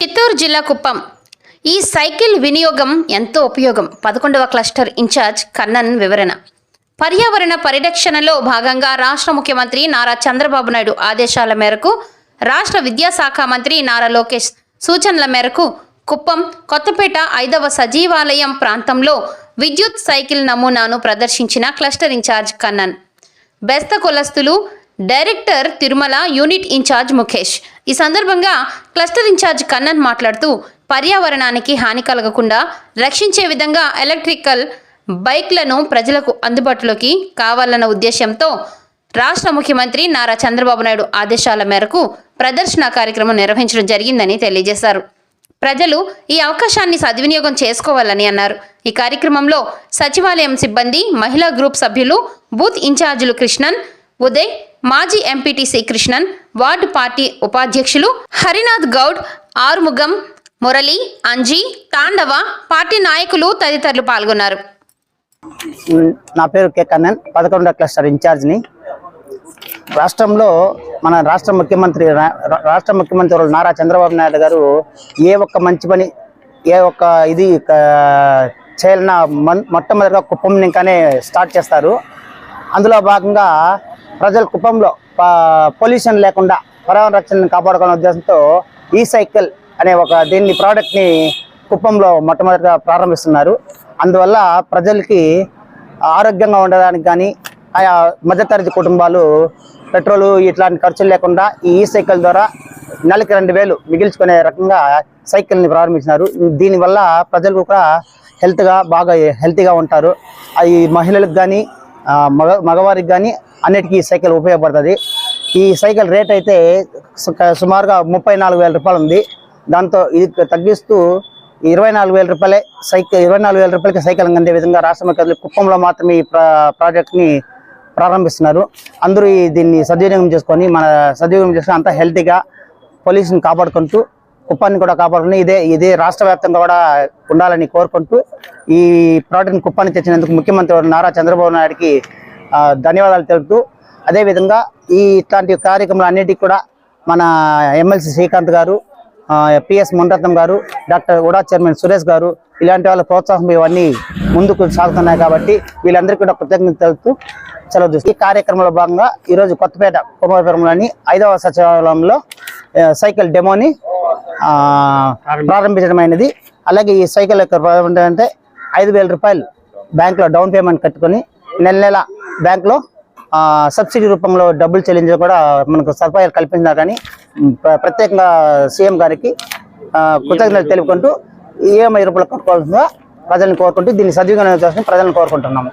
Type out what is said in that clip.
చిత్తూరు జిల్లా కుప్పం. ఈ సైకిల్ వినియోగం ఎంతో ఉపయోగం. పదకొండవ క్లస్టర్ ఇన్ఛార్జ్ కన్నన్ వివరణ. పర్యావరణ పరిరక్షణలో భాగంగా రాష్ట్ర ముఖ్యమంత్రి నారా చంద్రబాబు నాయుడు ఆదేశాల మేరకు రాష్ట్ర విద్యాశాఖ మంత్రి నారా లోకేష్ సూచనల మేరకు కుప్పం కొత్తపేట ఐదవ సజీవాలయం ప్రాంతంలో విద్యుత్ సైకిల్ నమూనాను ప్రదర్శించిన క్లస్టర్ ఇన్ఛార్జ్ కన్నన్. బెస్త కులస్తులు director Tirumala unit in charge Mukesh ఈ సందర్భంగా క్లస్టర్ ఇన్ఛార్జ్ కన్నన్ మాట్లాడుతూ పర్యావరణానికి హాని కలగకుండా రక్షించే విధంగా ఎలక్ట్రికల్ బైక్లను ప్రజలకు అందుబాటులోకి కావాలన్న ఉద్దేశంతో రాష్ట్ర ముఖ్యమంత్రి నారా చంద్రబాబు నాయుడు ఆదేశాల మేరకు ప్రదర్శన కార్యక్రమం నిర్వహించడం జరిగిందని తెలియజేశారు. ప్రజలు ఈ అవకాశాన్ని సద్వినియోగం చేసుకోవాలని అన్నారు. ఈ కార్యక్రమంలో సచివాలయం సిబ్బంది మహిళా గ్రూప్ సభ్యులు బూత్ ఇన్ఛార్జీలు కృష్ణన్ ఉదయ్ మాజీ ఎంపీటీసీ కృష్ణన్ వార్డు పార్టీ ఉపాధ్యక్షులు హరినాథ్ గౌడ్ ఆరుముగం మురళి అంజీ తాండవ పార్టీ నాయకులు తదితరులు పాల్గొన్నారు. నా పేరు కె. కన్నన్ పదకొండవ క్లస్టర్ ఇన్ఛార్జ్ని. రాష్ట్రంలో మన రాష్ట్ర ముఖ్యమంత్రి రా- రా- రాష్ట్ర ముఖ్యమంత్రి నారా చంద్రబాబు నాయుడు గారు ఏ ఒక్క మంచి పని ఏ ఒక్క ఇది చేయాలన్నా మొట్టమొదటిగా కుప్పం ఇంకానే స్టార్ట్ చేస్తారు. అందులో భాగంగా ప్రజల కుప్పంలో పొల్యూషన్ లేకుండా పర్యావరణ రక్షణను కాపాడుకునే ఉద్దేశంతో ఈ సైకిల్ అనే ఒక దీన్ని ప్రోడక్ట్ని కుప్పంలో మొట్టమొదటిగా ప్రారంభిస్తున్నారు. అందువల్ల ప్రజలకి ఆరోగ్యంగా ఉండడానికి కానీ ఆయా మధ్యతరగతి కుటుంబాలు పెట్రోల్ ఇట్లాంటి ఖర్చులు లేకుండా ఈ ఈ సైకిల్ ద్వారా నెలకి రెండు వేలు మిగిల్చుకునే రకంగా సైకిల్ని ప్రారంభించినారు. దీనివల్ల ప్రజలు కూడా హెల్త్గా బాగా హెల్తీగా ఉంటారు. అవి మహిళలకు కానీ మగ మగవారికి కానీ అన్నిటికీ ఈ సైకిల్ ఉపయోగపడుతుంది. ఈ సైకిల్ రేట్ అయితే సుమారుగా ముప్పై నాలుగు వేల రూపాయలు ఉంది. దాంతో ఇది తగ్గిస్తూ ఇరవై నాలుగు వేల రూపాయలే సైకిల్ ఇరవై నాలుగు వేల రూపాయలకి సైకిల్ అందే విధంగా రాష్ట్ర ముఖ్యమంత్రి కుప్పంలో మాత్రమే ఈ ప్రాజెక్ట్ని ప్రారంభిస్తున్నారు. అందరూ దీన్ని సద్వినియోగం చేసుకొని మన సద్వినియోగం చేసుకుని అంతా హెల్తీగా పొల్యూషన్ కాపాడుకుంటూ కుప్పాన్ని కూడా కాపాడుకుని ఇదే ఇదే రాష్ట్ర వ్యాప్తంగా కూడా ఉండాలని కోరుకుంటూ ఈ ప్రాజెక్ట్ని కుప్పాన్ని తెచ్చినందుకు ముఖ్యమంత్రి నారా చంద్రబాబు నాయుడికి ధన్యవాదాలు తెలుపుతూ అదేవిధంగా ఈ ఇట్లాంటి కార్యక్రమాలు అన్నిటికీ కూడా మన ఎమ్మెల్సీ శ్రీకాంత్ గారు పిఎస్ మునరత్నం గారు డాక్టర్ ఉడా చైర్మన్ సురేష్ గారు ఇలాంటి వాళ్ళ ప్రోత్సాహం ఇవన్నీ ముందుకు సాగుతున్నాయి కాబట్టి వీళ్ళందరికీ కూడా కృతజ్ఞత తెలుపుతూ సెలవు ఈ కార్యక్రమంలో భాగంగా ఈరోజు కొత్తపేట కుమారపురంలోని ఐదవ సచివాలయంలో సైకిల్ డెమోని ఆ, ప్రారంభించడమైనది. అలాగే ఈ సైకిల్ యొక్క అంటే ఐదు వేల రూపాయలు బ్యాంకులో డౌన్ పేమెంట్ కట్టుకొని నెల నెల బ్యాంకులో సబ్సిడీ రూపంలో డబ్బులు చెల్లించడం కూడా మనకు సదుపాయాలు కల్పించినారు కానీ ప్రత్యేకంగా సీఎం గారికి కృతజ్ఞతలు తెలుపుకుంటూ ఈఎంఐ రూపంలో కట్టుకోవాల్సిందిగా ప్రజలను కోరుకుంటూ దీన్ని సద్వినియోగం చేసిన ప్రజలను కోరుకుంటున్నాము.